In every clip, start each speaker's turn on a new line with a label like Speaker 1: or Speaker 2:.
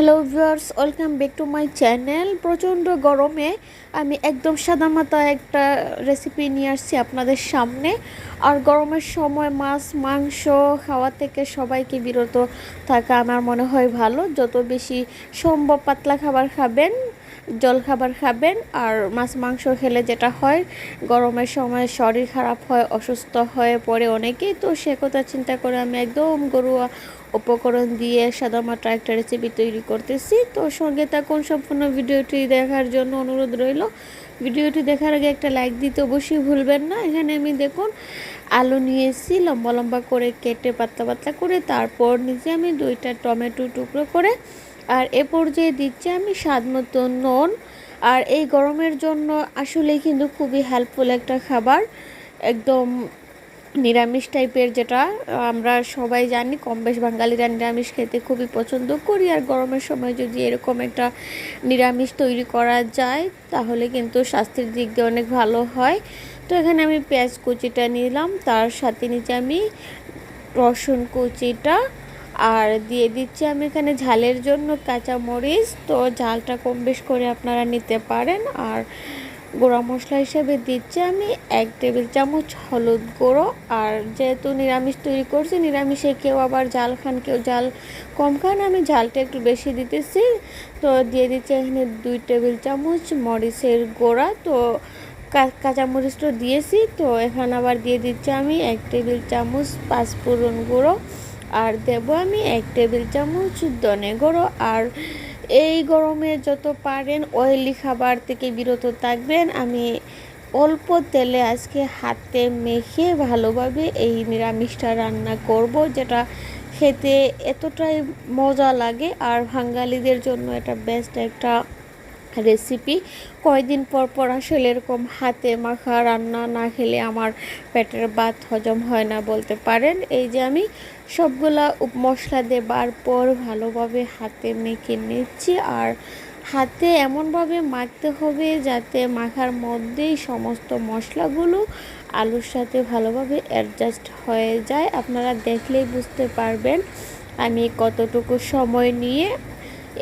Speaker 1: Hello viewers welcome back to my channel প্রচণ্ড গরমে আমি একদম সাদা সাদামাতা একটা রেসিপি নিয়ে আসছি আপনাদের সামনে। আর গরমের সময় মাছ, মাংস খাওয়া থেকে সবাইকে বিরত থাকা আমার মনে হয় ভালো। যত বেশি সম্ভব পাতলা খাবার খাবেন জল খাবার খাবেন আর মাছ মাংস খেলে যেটা হয়, গরমের সময় শরীর খারাপ হয়, অসুস্থ হয়ে পড়ে অনেকেই, তো সে কথা চিন্তা করে আমি একদম গরুয়া উপকরণ দিয়ে সাদামাটা একটা রেসিপি তৈরি করতেছি। তো সঙ্গে থাকুন, সম্পূর্ণ ভিডিওটি দেখার জন্য অনুরোধ রইল। ভিডিওটি দেখার আগে একটা লাইক দিতে অবশ্যই ভুলবেন না। এখানে আমি দেখুন, আলু নিয়েছি, লম্বা লম্বা করে কেটে পাতলা পাতলা করে, তারপর নিচে আমি দুইটা টমেটো টুকরো করে আর এ পর্যায়ে দিচ্ছি আমি স্বাদ মতো নুন। আর এই গরমের জন্য আসলেই কিন্তু খুবই হেল্পফুল একটা খাবার। একদম নিরামিষ টাইপের যেটা, আমরা সবাই জানি কম বেশ বাঙালিরা নিরামিষ খেতে খুবই পছন্দ করি। আর গরমের সময় যদি এরকম একটা নিরামিষ তৈরি করা যায়, তাহলে কিন্তু স্বাস্থ্যের দিক দিয়ে অনেক ভালো হয়। তো এখানে আমি পেঁয়াজ কুচিটা নিলাম, তার সাথে নিচে আমি রসুন কুচিটা। আর দিয়ে দিচ্ছি আমি এখানে ঝালের জন্য কাঁচা মরিচ তো ঝালটা কম বেশ করে আপনারা নিতে পারেন। আর গুঁড়া মশলা হিসেবে দিচ্ছি আমি এক টেবিল চামচ হলুদ গুঁড়ো। আর যেহেতু নিরামিষ তৈরি করছি, নিরামিষে কেউ আবার জাল খান, কেউ জাল কম খান, আমি ঝালটা একটু বেশি দিতেছি। তো দিয়ে দিচ্ছি এখানে দুই টেবিল চামচ মরিচের গুঁড়া। তো কাঁচামরিচটা দিয়েছি। তো এখানে আবার দিয়ে দিচ্ছি আমি এক টেবিল চামচ পাঁচ পাঁচফোড়ন গুঁড়ো। আর দেব আমি এক টেবিল চামচ ধনে গুঁড়ো। আর এই গরমে যত পারেন অয়েলি খাবার থেকে বিরত থাকবেন। আমি অল্প তেলে আজকে হাতে মেখে ভালোভাবে এই নিরামিষটা রান্না করব, যেটা খেতে এতটাই মজা লাগে। আর বাঙালিদের জন্য এটা বেস্ট একটা রেসিপি কয়দিন পর পর আসলে এরকম হাতে মাখা রান্না না খেলে আমার পেটের বাত হজম হয় না বলতে পারেন। এই যে আমি সবগুলা মশলা দেবার পর ভালোভাবে হাতে মেখে নিচ্ছি আর হাতে এমনভাবে মাখতে হবে যাতে মাখার মধ্যেই সমস্ত মশলাগুলো আলুর সাথে ভালোভাবে অ্যাডজাস্ট হয়ে যায়। আপনারা দেখলেই বুঝতে পারবেন আমি কতটুকু সময় নিয়ে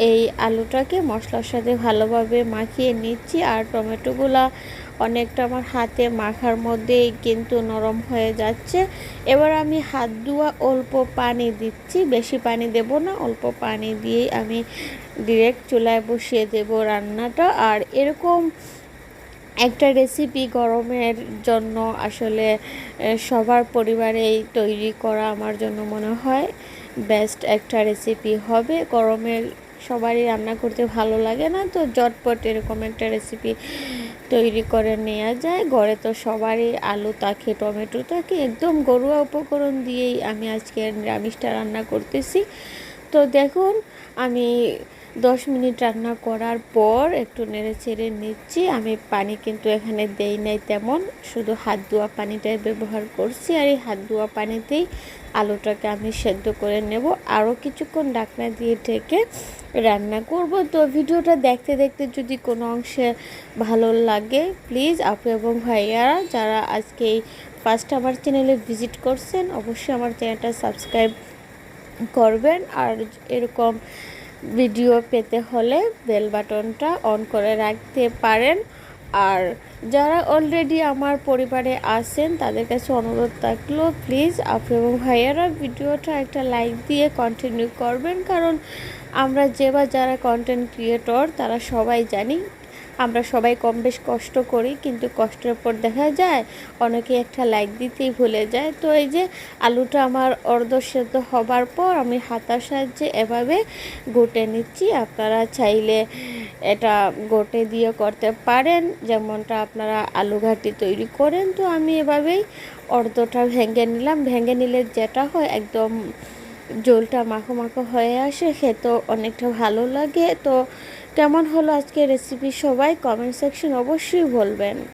Speaker 1: এই আলুটাকে মশলার সাথে ভালোভাবে মাখিয়ে নিচ্ছি। আর টমেটোগুলা অনেকটা আমার হাতে মাখার মধ্যেই কিন্তু নরম হয়ে যাচ্ছে। এবার আমি হাত ধোয়া অল্প পানি দিচ্ছি। বেশি পানি দেব না, অল্প পানি দিয়েই আমি ডিরেক্ট চুলায় বসিয়ে দেব রান্নাটা। আর এরকম একটা রেসিপি গরমের জন্য আসলে সবার পরিবারেই তৈরি করা আমার জন্য মনে হয় বেস্ট একটা রেসিপি হবে। গরমের সবারই রান্না করতে ভালো লাগে না, তো জটপট এরকম একটা রেসিপি তৈরি করে নেওয়া যায়। ঘরে তো সবারই আলু থাকে, টমেটো থাকে, একদম গরুয়া উপকরণ দিয়েই আমি আজকে নিরামিষটা রান্না করতেছি। তো দেখুন, আমি দশ মিনিট রান্না করার পর একটু নেড়ে চেড়ে নিচ্ছি। আমি পানি কিন্তু এখানে দেই নাই তেমন, শুধু হাত ধোয়া পানিটাই ব্যবহার করছি আর এই হাত ধোয়া পানিতেই আলুটাকে আমি সেদ্ধ করে নেব। আরও কিছুক্ষণ ডাকনা দিয়ে ঢেকে রান্না করব। তো ভিডিওটা দেখতে দেখতে যদি কোনো অংশে ভালো লাগে, প্লিজ আপু এবং ভাইয়ারা যারা আজকে এই ফার্স্ট আমার চ্যানেলে ভিজিট করছেন, অবশ্যই আমার চ্যানেলটা সাবস্ক্রাইব করবেন। আর এরকম ভিডিও পেতে হলে বেল বাটনটা অন করে রাখতে পারেন। আর যারা অলরেডি আমার পরিবারে আছেন, তাদের কাছে অনুরোধ থাকল প্লিজ আপনি এবং ভাইয়ারা ভিডিওটা একটা লাইক দিয়ে কন্টিনিউ করবেন। কারণ আমরা যে বা যারা কন্টেন্ট ক্রিয়েটর তারা সবাই জানি আমরা সবাই কম বেশ কষ্ট করি, কিন্তু কষ্টের পর দেখা যায়, অনেকে একটা লাইক দিতেই ভুলে যায়। তো এই যে আলুটা আমার অর্ধ সেদ্ধ হবার পর আমি হাতার সাহায্যে এভাবে গোটে নিচ্ছি। আপনারা চাইলে এটা গোটে দিয়ে করতে পারেন, যেমনটা আপনারা আলু ঘাটি তৈরি করেন। তো আমি এভাবেই অর্ধটা ভেঙে নিলাম। ভেঙে নিলে যেটা হয়, একদম জলটা মাখো মাখো হয়ে আসে, খেতেও অনেকটা ভালো লাগে। তো কেমন হলো আজকে রেসিপি সবাই কমেন্ট সেকশন অবশ্যই বলবেন।